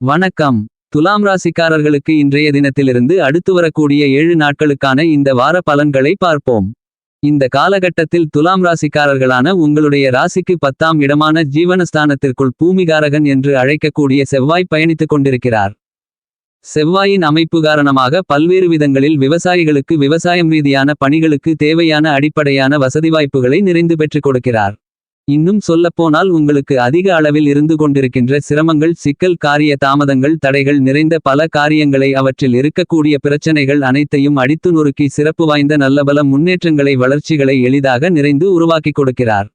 வணக்கம். துலாம் ராசிக்காரர்களுக்கு இன்றைய தினத்திலிருந்து அடுத்து வரக்கூடிய ஏழு நாட்களுக்கான இந்த வார பலன்களை பார்ப்போம். இந்த காலகட்டத்தில் துலாம் ராசிக்காரர்களான உங்களுடைய ராசிக்கு பத்தாம் இடமான ஜீவனஸ்தானத்திற்குள் பூமிகாரகன் என்று அழைக்கக்கூடிய செவ்வாய் பயணித்துக் கொண்டிருக்கிறார். செவ்வாயின் அமைப்பு காரணமாக பல்வேறு விதங்களில் விவசாயிகளுக்கு விவசாயம் ரீதியான பணிகளுக்கு தேவையான அடிப்படையான வசதி வாய்ப்புகளை நிறைந்து பெற்றுக் கொடுக்கிறார். இன்னும் சொல்லப்போனால் உங்களுக்கு அதிக அளவில் இருந்து கொண்டிருக்கின்ற சிரமங்கள் சிக்கல் காரிய தாமதங்கள் தடைகள் நிறைந்த பல காரியங்களை அவற்றில் இருக்கக்கூடிய பிரச்சனைகள் அனைத்தையும் அடித்து நொறுக்கி சிறப்பு வாய்ந்த நல்லபல முன்னேற்றங்களை வளர்ச்சிகளை எளிதாக நிறைந்து உருவாக்கிக் கொடுக்கிறார்.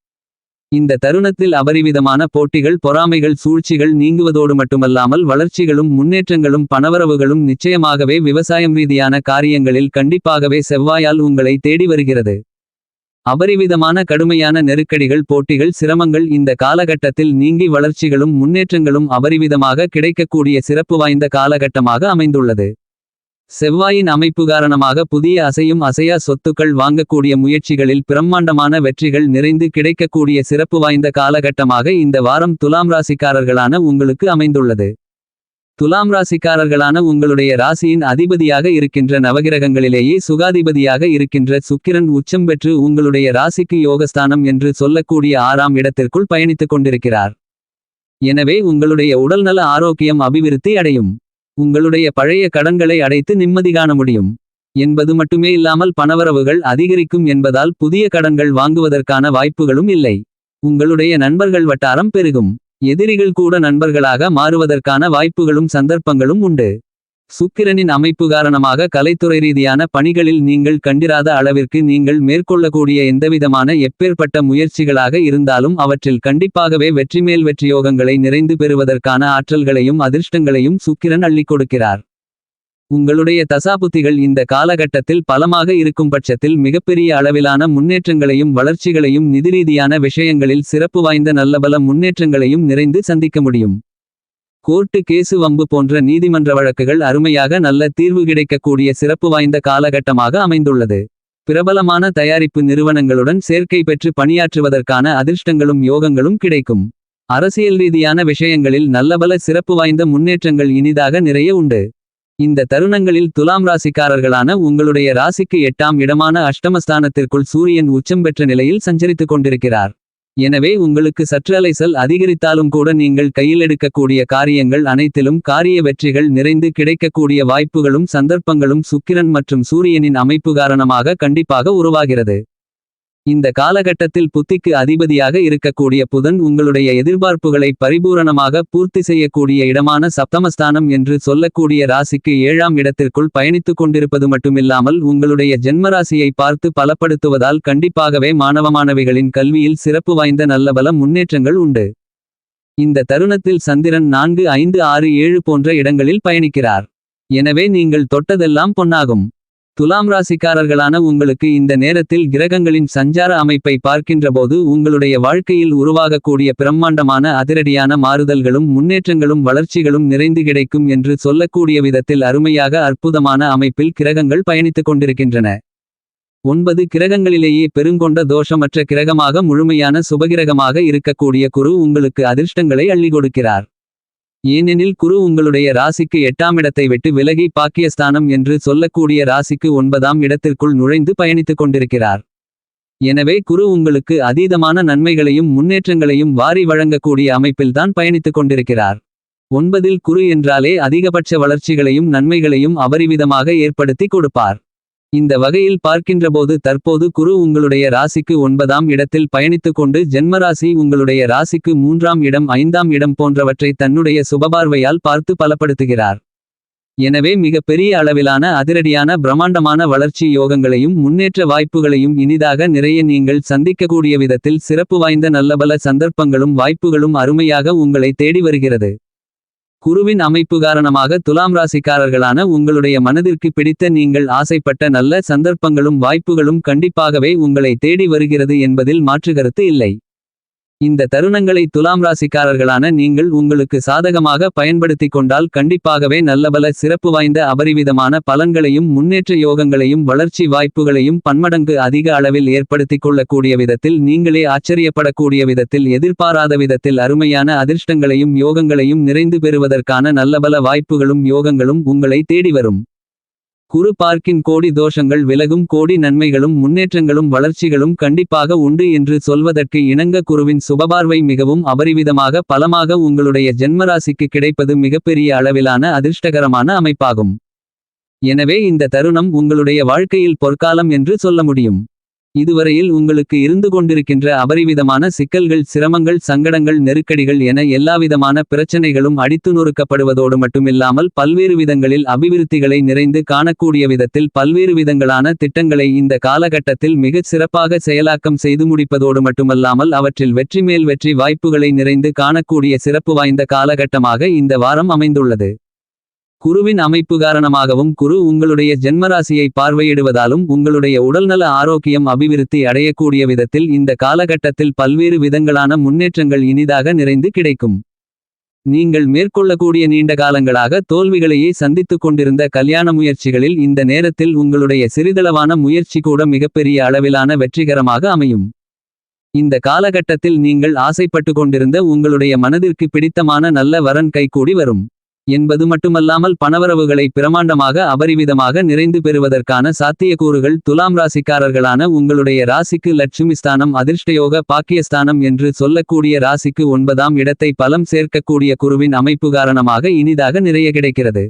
இந்த தருணத்தில் அபரிவிதமான போட்டிகள் பொறாமைகள் சூழ்ச்சிகள் நீங்குவதோடு மட்டுமல்லாமல் வளர்ச்சிகளும் முன்னேற்றங்களும் பணவரவுகளும் நிச்சயமாகவே விவசாயம் ரீதியான காரியங்களில் கண்டிப்பாகவே செவ்வாயால் உங்களை தேடி வருகிறது. அபரிவிதமான கடுமையான நெருக்கடிகள் போட்டிகள் சிரமங்கள் இந்த காலகட்டத்தில் நீங்கி வளர்ச்சிகளும் முன்னேற்றங்களும் அபரிவிதமாக கிடைக்கக்கூடிய சிறப்பு வாய்ந்த காலகட்டமாக அமைந்துள்ளது. செவ்வாயின் அமைப்பு காரணமாக புதிய அசையும் அசையா சொத்துக்கள் வாங்கக்கூடிய முயற்சிகளில் பிரம்மாண்டமான வெற்றிகள் நிறைந்து கிடைக்கக்கூடிய சிறப்பு வாய்ந்த காலகட்டமாக இந்த வாரம் துலாம் ராசிக்காரர்களான உங்களுக்கு அமைந்துள்ளது. துலாம் ராசிக்காரர்களான உங்களுடைய ராசியின் அதிபதியாக இருக்கின்ற நவகிரகங்களிலேயே சுகாதிபதியாக இருக்கின்ற சுக்கிரன் உச்சம் பெற்று உங்களுடைய ராசிக்கு யோகஸ்தானம் என்று சொல்லக்கூடிய ஆறாம் இடத்திற்குள் பயணித்துக் கொண்டிருக்கிறார். எனவே உங்களுடைய உடல்நல ஆரோக்கியம் அபிவிருத்தி அடையும். உங்களுடைய பழைய கடன்களை அடைத்து நிம்மதி காண முடியும். என்பது மட்டுமே இல்லாமல் பணவரவுகள் அதிகரிக்கும் என்பதால் புதிய கடன்கள் வாங்குவதற்கான வாய்ப்புகளும் இல்லை. உங்களுடைய நண்பர்கள் வட்டாரம் பெருகும். எதிரிகள் கூட நண்பர்களாக மாறுவதற்கான வாய்ப்புகளும் சந்தர்ப்பங்களும் உண்டு. சுக்கிரனின் அமைப்பு காரணமாக கலைத்துறை ரீதியான பணிகளில் நீங்கள் கண்டிராத அளவிற்கு நீங்கள் மேற்கொள்ளக்கூடிய எந்தவிதமான எப்பேற்பட்ட முயற்சிகளாக இருந்தாலும் அவற்றில் கண்டிப்பாகவே வெற்றிமேல் வெற்றியோகங்களை நிறைந்து பெறுவதற்கான ஆற்றல்களையும் அதிர்ஷ்டங்களையும் சுக்கிரன் அள்ளிக் கொடுக்கிறார். உங்களுடைய தசாபுத்திகள் இந்த காலகட்டத்தில் பலமாக இருக்கும் பட்சத்தில் மிகப்பெரிய அளவிலான முன்னேற்றங்களையும் வளர்ச்சிகளையும் நிதிரீதியான விஷயங்களில் சிறப்பு வாய்ந்த நல்லபல முன்னேற்றங்களையும் நிறைந்து சந்திக்க முடியும். கோர்ட்டு கேசு வம்பு போன்ற நீதிமன்ற வழக்குகள் அருமையாக நல்ல தீர்வு கிடைக்கக்கூடிய சிறப்பு வாய்ந்த காலகட்டமாக அமைந்துள்ளது. பிரபலமான தயாரிப்பு நிறுவனங்களுடன் சேர்க்கை பெற்று பணியாற்றுவதற்கான அதிர்ஷ்டங்களும் யோகங்களும் கிடைக்கும். அரசியல் ரீதியான விஷயங்களில் நல்லபல சிறப்பு வாய்ந்த முன்னேற்றங்கள் இனிதாக நிறைய உண்டு. இந்த தருணங்களில் துலாம் ராசிக்காரர்களான உங்களுடைய ராசிக்கு எட்டாம் இடமான அஷ்டமஸ்தானத்திற்குள் சூரியன் உச்சம் பெற்ற நிலையில் சஞ்சரித்துக் கொண்டிருக்கிறார். எனவே உங்களுக்கு சற்று அலைசல் அதிகரித்தாலும் கூட நீங்கள் கையில் எடுக்கக்கூடிய காரியங்கள் அனைத்திலும் காரிய வெற்றிகள் நிறைந்து கிடைக்கக்கூடிய வாய்ப்புகளும் சந்தர்ப்பங்களும் சுக்கிரன் மற்றும் சூரியனின் அமைப்பு காரணமாக கண்டிப்பாக உருவாகிறது. இந்த காலகட்டத்தில் புத்திக்கு அதிபதியாக இருக்கக்கூடிய புதன் உங்களுடைய எதிர்பார்ப்புகளை பரிபூரணமாக பூர்த்தி செய்யக்கூடிய இடமான சப்தமஸ்தானம் என்று சொல்லக்கூடிய ராசிக்கு ஏழாம் இடத்திற்குள் பயணித்துக் கொண்டிருப்பது மட்டுமில்லாமல் உங்களுடைய ஜென்மராசியை பார்த்து பலப்படுத்துவதால் கண்டிப்பாகவே மாணவ மாணவிகளின் கல்வியில் சிறப்பு வாய்ந்த நல்லபல முன்னேற்றங்கள் உண்டு. இந்த தருணத்தில் சந்திரன் நான்கு ஐந்து ஆறு ஏழு போன்ற இடங்களில் பயணிக்கிறார். எனவே நீங்கள் தொட்டதெல்லாம் பொன்னாகும். துலாம் ராசிக்காரர்களான உங்களுக்கு இந்த நேரத்தில் கிரகங்களின் சஞ்சார அமைப்பை பார்க்கின்றபோது உங்களுடைய வாழ்க்கையில் உருவாகக்கூடிய பிரம்மாண்டமான அதிரடியான மாறுதல்களும் முன்னேற்றங்களும் வளர்ச்சிகளும் நிறைந்து கிடைக்கும் என்று சொல்லக்கூடிய விதத்தில் அருமையாக அற்புதமான அமைப்பில் கிரகங்கள் பயணித்துக் கொண்டிருக்கின்றன. ஒன்பது கிரகங்களிலேயே பெருங்கொண்ட தோஷமற்ற கிரகமாக முழுமையான சுபகிரகமாக இருக்கக்கூடிய குரு உங்களுக்கு அதிர்ஷ்டங்களை அள்ளி கொடுக்கிறார். ஏனெனில் குரு உங்களுடைய ராசிக்கு எட்டாம் இடத்தை விட்டு விலகி பாக்கியஸ்தானம் என்று சொல்லக்கூடிய ராசிக்கு ஒன்பதாம் இடத்திற்குள் நுழைந்து பயணித்துக் கொண்டிருக்கிறார். எனவே குரு உங்களுக்கு அதீதமான நன்மைகளையும் முன்னேற்றங்களையும் வாரி வழங்கக்கூடிய அமைப்பில்தான் பயணித்துக் கொண்டிருக்கிறார். ஒன்பதில் குரு என்றாலே அதிகபட்ச வளர்ச்சிகளையும் நன்மைகளையும் அபரிவிதமாக ஏற்படுத்தி கொடுப்பார். இந்த வகையில் பார்க்கின்றபோது தற்போது குரு உங்களுடைய ராசிக்கு ஒன்பதாம் இடத்தில் பயணித்து கொண்டு ஜென்மராசி உங்களுடைய ராசிக்கு மூன்றாம் இடம் ஐந்தாம் இடம் போன்றவற்றை தன்னுடைய சுபபார்வையால் பார்த்து பலப்படுத்துகிறார். எனவே மிக பெரிய அளவிலான அதிரடியான பிரம்மாண்டமான வளர்ச்சி யோகங்களையும் முன்னேற்ற வாய்ப்புகளையும் இனிதாக நிறைய நீங்கள் சந்திக்கக்கூடிய விதத்தில் சிறப்பு வாய்ந்த நல்லபல சந்தர்ப்பங்களும் வாய்ப்புகளும் அருமையாக உங்களை தேடி வருகிறது. குருவின் அமைப்பு காரணமாக துலாம் ராசிக்காரர்களான உங்களுடைய மனதிற்கு பிடித்த நீங்கள் ஆசைப்பட்ட நல்ல சந்தர்ப்பங்களும் வாய்ப்புகளும் கண்டிப்பாகவே உங்களை தேடி வருகிறது என்பதில் மாற்றுகருத்து இல்லை. இந்த தருணங்களை துலாம் ராசிக்காரர்களான நீங்கள் உங்களுக்கு சாதகமாக பயன்படுத்திக் கொண்டால் கண்டிப்பாகவே நல்லபல சிறப்பு வாய்ந்த அபரிவிதமான பலன்களையும் முன்னேற்ற யோகங்களையும் வளர்ச்சி வாய்ப்புகளையும் பன்மடங்கு அதிக அளவில் ஏற்படுத்தி கொள்ளக்கூடிய விதத்தில் நீங்களே ஆச்சரியப்படக்கூடிய விதத்தில் எதிர்பாராத விதத்தில் அருமையான அதிர்ஷ்டங்களையும் யோகங்களையும் நிறைந்து பெறுவதற்கான நல்லபல வாய்ப்புகளும் யோகங்களும் உங்களை தேடி வரும். குரு பார்க்கின் கோடி தோஷங்கள் விலகும் கோடி நன்மைகளும் முன்னேற்றங்களும் வளர்ச்சிகளும் கண்டிப்பாக உண்டு என்று சொல்வதற்கு இணங்க குருவின் சுபபார்வை மிகவும் அபரிவிதமாக பலமாக உங்களுடைய ஜென்மராசிக்கு கிடைப்பது மிகப்பெரிய அளவிலான அதிர்ஷ்டகரமான அமைப்பாகும். எனவே இந்த தருணம் உங்களுடைய வாழ்க்கையில் பொற்காலம் என்று சொல்ல முடியும். இதுவரையில் உங்களுக்கு இருந்து கொண்டிருக்கின்ற அபரிவிதமான சிக்கல்கள் சிரமங்கள் சங்கடங்கள் நெருக்கடிகள் என எல்லாவிதமான பிரச்சனைகளும் அடித்து நொறுக்கப்படுவதோடு மட்டுமில்லாமல் பல்வேறு விதங்களில் அபிவிருத்திகளை நிறைந்து காணக்கூடிய விதத்தில் பல்வேறு விதங்களான திட்டங்களை இந்த காலகட்டத்தில் மிகச் சிறப்பாக செயலாக்கம் செய்து முடிப்பதோடு மட்டுமல்லாமல் அவற்றில் வெற்றி மேல் வெற்றி வாய்ப்புகளை நிறைந்து காணக்கூடிய சிறப்பு வாய்ந்த காலகட்டமாக இந்த வாரம் அமைந்துள்ளது. குருவின் அமைப்பு காரணமாகவும் குரு உங்களுடைய ஜென்மராசியை பார்வையிடுவதாலும் உங்களுடைய உடல்நல ஆரோக்கியம் அபிவிருத்தி அடையக்கூடிய விதத்தில் இந்த காலகட்டத்தில் பல்வேறு விதங்களான முன்னேற்றங்கள் இனிதாக நிறைந்து கிடைக்கும். நீங்கள் மேற்கொள்ளக்கூடிய நீண்ட காலங்களாக தோல்விகளையே சந்தித்துக் கொண்டிருந்த கல்யாண முயற்சிகளில் இந்த நேரத்தில் உங்களுடைய சிறிதளவான முயற்சி கூட மிகப்பெரிய அளவிலான வெற்றிகரமாக அமையும். இந்த காலகட்டத்தில் நீங்கள் ஆசைப்பட்டு கொண்டிருந்த உங்களுடைய மனதிற்கு பிடித்தமான நல்ல வரன் கைகூடி வரும். என்பது மட்டுமல்லாமல் பணவரவுகளை பிரமாண்டமாக அபரிவிதமாக நிறைந்து பெறுவதற்கான சாத்தியக்கூறுகள் துலாம் ராசிக்காரர்களான உங்களுடைய ராசிக்கு லட்சுமி ஸ்தானம் அதிர்ஷ்டயோக பாக்கியஸ்தானம் என்று சொல்லக்கூடிய ராசிக்கு ஒன்பதாம் இடத்தை பலம் சேர்க்கக்கூடிய குருவின் அமைப்பு காரணமாக இனிதாக நிறைய கிடைக்கிறது.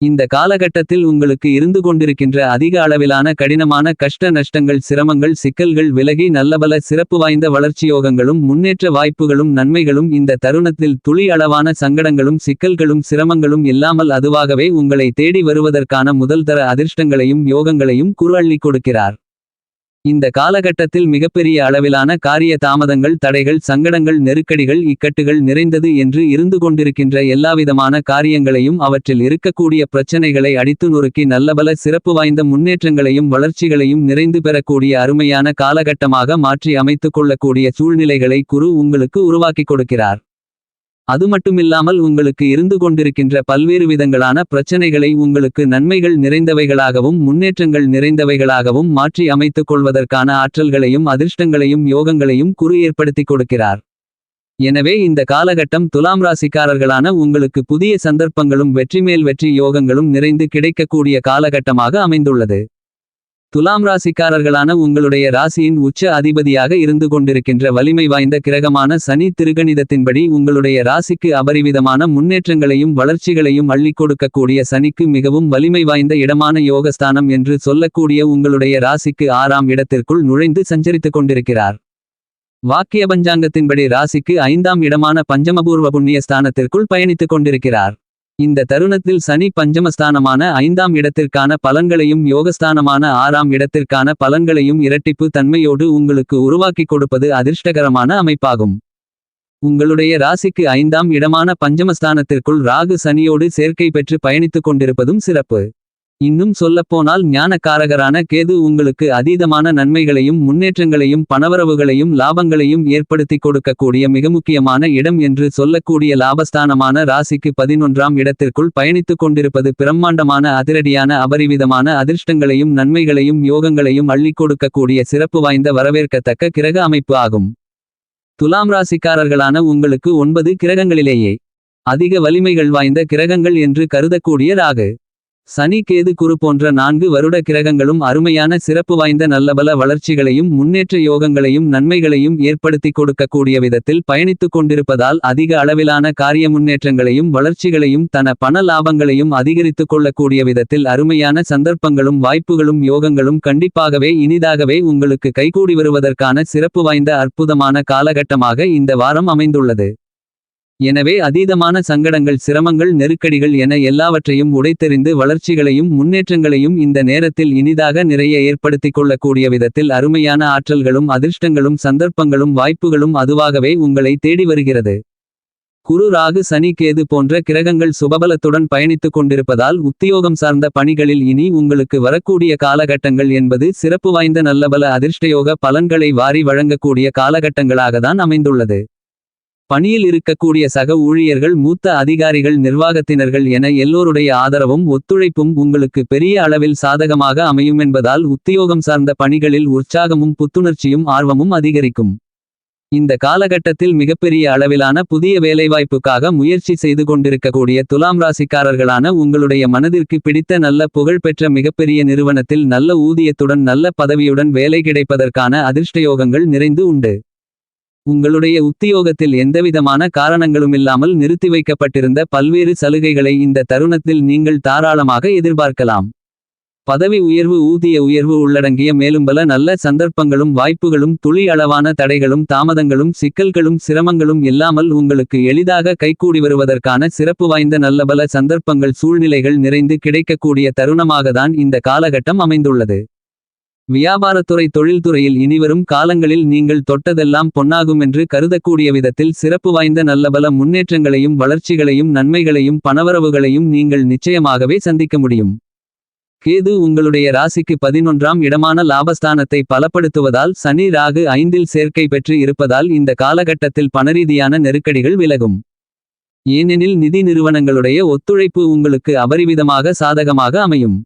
இந்த காலகட்டத்தில் உங்களுக்கு இருந்து கொண்டிருக்கின்ற அதிக அளவிலான கடினமான கஷ்ட நஷ்டங்கள் சிரமங்கள் சிக்கல்கள் விலகி நல்லபல சிறப்பு வாய்ந்த வளர்ச்சியோகங்களும் முன்னேற்ற வாய்ப்புகளும் நன்மைகளும் இந்த தருணத்தில் துளி அளவான சங்கடங்களும் சிக்கல்களும் சிரமங்களும் இல்லாமல் அதுவாகவே உங்களை தேடி வருவதற்கான முதல்தர அதிர்ஷ்டங்களையும் யோகங்களையும் குரு அள்ளிக் கொடுக்கிறார். இந்த காலகட்டத்தில் மிகப்பெரிய அளவிலான காரிய தாமதங்கள் தடைகள் சங்கடங்கள் நெருக்கடிகள் இக்கட்டுகள் நிறைந்தது என்று இருந்து கொண்டிருக்கின்ற எல்லாவிதமான காரியங்களையும் அவற்றில் இருக்கக்கூடிய பிரச்சனைகளை அடித்து நொறுக்கி நல்லபல சிறப்பு வாய்ந்த முன்னேற்றங்களையும் வளர்ச்சிகளையும் நிறைந்து பெறக்கூடிய அருமையான காலகட்டமாக மாற்றி அமைத்துக் கொள்ளக்கூடிய சூழ்நிலைகளை குரு உங்களுக்கு உருவாக்கி கொடுக்கிறார். அது மட்டுமில்லாமல் உங்களுக்கு இருந்து கொண்டிருக்கின்ற பல்வேறு விதங்களான பிரச்சனைகளை உங்களுக்கு நன்மைகள் நிறைந்தவைகளாகவும் முன்னேற்றங்கள் நிறைந்தவைகளாகவும் மாற்றி அமைத்துக் கொள்வதற்கான ஆற்றல்களையும் அதிர்ஷ்டங்களையும் யோகங்களையும் குறு ஏற்படுத்திக் கொடுக்கிறார். எனவே இந்த காலகட்டம் துலாம் ராசிக்காரர்களான உங்களுக்கு புதிய சந்தர்ப்பங்களும் வெற்றிமேல் வெற்றி யோகங்களும் நிறைந்து கிடைக்கக்கூடிய காலகட்டமாக அமைந்துள்ளது. துலாம் ராசிக்காரர்களான உங்களுடைய ராசியின் உச்ச அதிபதியாக இருந்து கொண்டிருக்கின்ற வலிமை வாய்ந்த கிரகமான சனி திருகணிதத்தின்படி உங்களுடைய ராசிக்கு அபரிவிதமான முன்னேற்றங்களையும் வளர்ச்சிகளையும் அள்ளிக் கொடுக்கக்கூடிய சனிக்கு மிகவும் வலிமை வாய்ந்த இடமான யோகஸ்தானம் என்று சொல்லக்கூடிய உங்களுடைய ராசிக்கு ஆறாம் இடத்திற்குள் நுழைந்து சஞ்சரித்துக் கொண்டிருக்கிறார். வாக்கிய பஞ்சாங்கத்தின்படி ராசிக்கு ஐந்தாம் இடமான பஞ்சமபூர்வ புண்ணிய ஸ்தானத்திற்குள் பயணித்துக் கொண்டிருக்கிறார். இந்த தருணத்தில் சனி பஞ்சமஸ்தானமான ஐந்தாம் இடத்திற்கான பலன்களையும் யோகஸ்தானமான ஆறாம் இடத்திற்கான பலன்களையும் இரட்டிப்பு தன்மையோடு உங்களுக்கு உருவாக்கிக் கொடுப்பது அதிர்ஷ்டகரமான அமைப்பாகும். உங்களுடைய ராசிக்கு ஐந்தாம் இடமான பஞ்சமஸ்தானத்திற்குள் ராகு சனியோடு சேர்க்கை பெற்று பயணித்துக் கொண்டிருப்பதும் சிறப்பு. இன்னும் சொல்லப்போனால் ஞானக்காரகரான கேது உங்களுக்கு அதீதமான நன்மைகளையும் முன்னேற்றங்களையும் பணவரவுகளையும் லாபங்களையும் ஏற்படுத்திக் கொடுக்கக்கூடிய மிக முக்கியமான இடம் என்று சொல்லக்கூடிய லாபஸ்தானமான ராசிக்கு பதினொன்றாம் இடத்திற்குள் பயணித்துக் கொண்டிருப்பது பிரம்மாண்டமான அதிரடியான அபரிவிதமான அதிர்ஷ்டங்களையும் நன்மைகளையும் யோகங்களையும் அள்ளிக் கொடுக்கக்கூடிய சிறப்பு வாய்ந்த வரவேற்கத்தக்க கிரக அமைப்பு ஆகும். துலாம் ராசிக்காரர்களான உங்களுக்கு ஒன்பது கிரகங்களிலேயே அதிக வலிமைகள் வாய்ந்த கிரகங்கள் என்று கருதக்கூடிய ராகு. சனி கேது குரு போன்ற நான்கு வருட கிரகங்களும் அருமையான சிறப்பு வாய்ந்த நல்லபல வளர்ச்சிகளையும் முன்னேற்ற யோகங்களையும் நன்மைகளையும் ஏற்படுத்திக் கொடுக்கக்கூடிய விதத்தில் பயணித்துக் கொண்டிருப்பதால் அதிக அளவிலான காரிய முன்னேற்றங்களையும் வளர்ச்சிகளையும் தன பண லாபங்களையும் அதிகரித்துக் கொள்ளக்கூடிய விதத்தில் அருமையான சந்தர்ப்பங்களும் வாய்ப்புகளும் யோகங்களும் கண்டிப்பாகவே இனிதாகவே உங்களுக்கு கைகூடி வருவதற்கான சிறப்பு வாய்ந்த அற்புதமான காலகட்டமாக இந்த வாரம் அமைந்துள்ளது. எனவே அதீதமான சங்கடங்கள் சிரமங்கள் நெருக்கடிகள் என எல்லாவற்றையும் உடைத்தெறிந்து வளர்ச்சிகளையும் முன்னேற்றங்களையும் இந்த நேரத்தில் இனிதாக நிறைய ஏற்படுத்திக் கொள்ளக்கூடிய விதத்தில் அருமையான ஆற்றல்களும் அதிர்ஷ்டங்களும் சந்தர்ப்பங்களும் வாய்ப்புகளும் அதுவாகவே உங்களை தேடி வருகிறது. குரு ராகு சனி கேது போன்ற கிரகங்கள் சுபபலத்துடன் பயணித்துக் கொண்டிருப்பதால் உத்தியோகம் சார்ந்த பணிகளில் இனி உங்களுக்கு வரக்கூடிய காலகட்டங்கள் என்பது சிறப்பு வாய்ந்த நல்லபல அதிர்ஷ்டயோக பலன்களை வாரி வழங்கக்கூடிய காலகட்டங்களாகத்தான் அமைந்துள்ளது. பணியில் இருக்கக்கூடிய சக ஊழியர்கள் மூத்த அதிகாரிகள் நிர்வாகத்தினர்கள் என எல்லோருடைய ஆதரவும் ஒத்துழைப்பும் உங்களுக்கு பெரிய அளவில் சாதகமாக அமையும் என்பதால் உத்தியோகம் சார்ந்த பணிகளில் உற்சாகமும் புத்துணர்ச்சியும் ஆர்வமும் அதிகரிக்கும். இந்த காலகட்டத்தில் மிகப்பெரிய அளவிலான புதிய வேலைவாய்ப்புக்காக முயற்சி செய்து கொண்டிருக்கக்கூடிய துலாம் ராசிக்காரர்களான உங்களுடைய மனதிற்கு பிடித்த நல்ல புகழ்பெற்ற மிகப்பெரிய நிறுவனத்தில் நல்ல ஊதியத்துடன் நல்ல பதவியுடன் வேலை கிடைப்பதற்கான அதிர்ஷ்டயோகங்கள் நிறைந்து உண்டு. உங்களுடைய உத்தியோகத்தில் எந்தவிதமான காரணங்களுமில்லாமல் நிறுத்தி வைக்கப்பட்டிருந்த பல்வேறு சலுகைகளை இந்த தருணத்தில் நீங்கள் தாராளமாக எதிர்பார்க்கலாம். பதவி உயர்வு ஊதிய உயர்வு உள்ளடங்கிய மேலும் பல நல்ல சந்தர்ப்பங்களும் வாய்ப்புகளும் துளி அளவான தடைகளும் தாமதங்களும் சிக்கல்களும் சிரமங்களும் இல்லாமல் உங்களுக்கு எளிதாக கைகூடி வருவதற்கான சிறப்பு வாய்ந்த நல்லபல சந்தர்ப்பங்கள் சூழ்நிலைகள் நிறைந்து கிடைக்கக்கூடிய தருணமாகத்தான் இந்த காலகட்டம் அமைந்துள்ளது. வியாபாரத்துறை தொழில்துறையில் இனிவரும் காலங்களில் நீங்கள் தொட்டதெல்லாம் பொன்னாகும் என்று கருதக்கூடிய விதத்தில் சிறப்பு வாய்ந்த நல்லபல முன்னேற்றங்களையும் வளர்ச்சிகளையும் நன்மைகளையும் பணவரவுகளையும் நீங்கள் நிச்சயமாகவே சந்திக்க முடியும். கேது உங்களுடைய ராசிக்கு பதினொன்றாம் இடமான லாபஸ்தானத்தை பலப்படுத்துவதால் சனி ராகு ஐந்தில் சேர்க்கை பெற்று இருப்பதால் இந்த காலகட்டத்தில் பணரீதியான நெருக்கடிகள் விலகும். ஏனெனில் நிதி நிறுவனங்களுடைய ஒத்துழைப்பு உங்களுக்கு அபரிவிதமாக சாதகமாக அமையும்.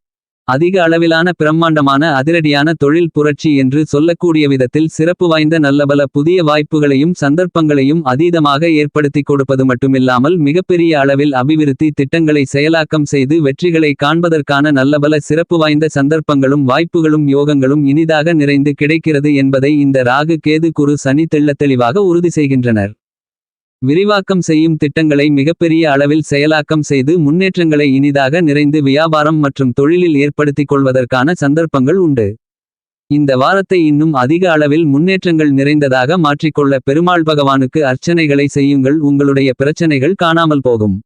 அதிக அளவிலான பிரம்மாண்டமான அதிரடியான தொழில் புரட்சி என்று சொல்லக்கூடிய விதத்தில் சிறப்பு வாய்ந்த நல்லபல புதிய வாய்ப்புகளையும் சந்தர்ப்பங்களையும் அதீதமாக ஏற்படுத்திக் கொடுப்பது மட்டுமில்லாமல் மிகப்பெரிய அளவில் அபிவிருத்தி திட்டங்களை செயலாக்கம் செய்து வெற்றிகளை காண்பதற்கான நல்லபல சிறப்பு வாய்ந்த சந்தர்ப்பங்களும் வாய்ப்புகளும் யோகங்களும் இனிதாக நிறைந்து கிடைக்கிறது என்பதை இந்த ராகு கேது குரு சனி தெள்ளத் தெளிவாக உறுதி செய்கின்றனர். விரிவாக்கம் செய்யும் திட்டங்களை மிகப்பெரிய அளவில் செயலாக்கம் செய்து முன்னேற்றங்களை இனிதாக நிறைந்து வியாபாரம் மற்றும் தொழிலில் ஏற்படுத்திக் கொள்வதற்கான சந்தர்ப்பங்கள் உண்டு. இந்த வாரத்தை இன்னும் அதிக அளவில் முன்னேற்றங்கள் நிறைந்ததாக மாற்றிக்கொள்ள பெருமாள் பகவானுக்கு அர்ச்சனைகளை செய்யுங்கள். உங்களுடைய பிரச்சனைகள் காணாமல் போகும்.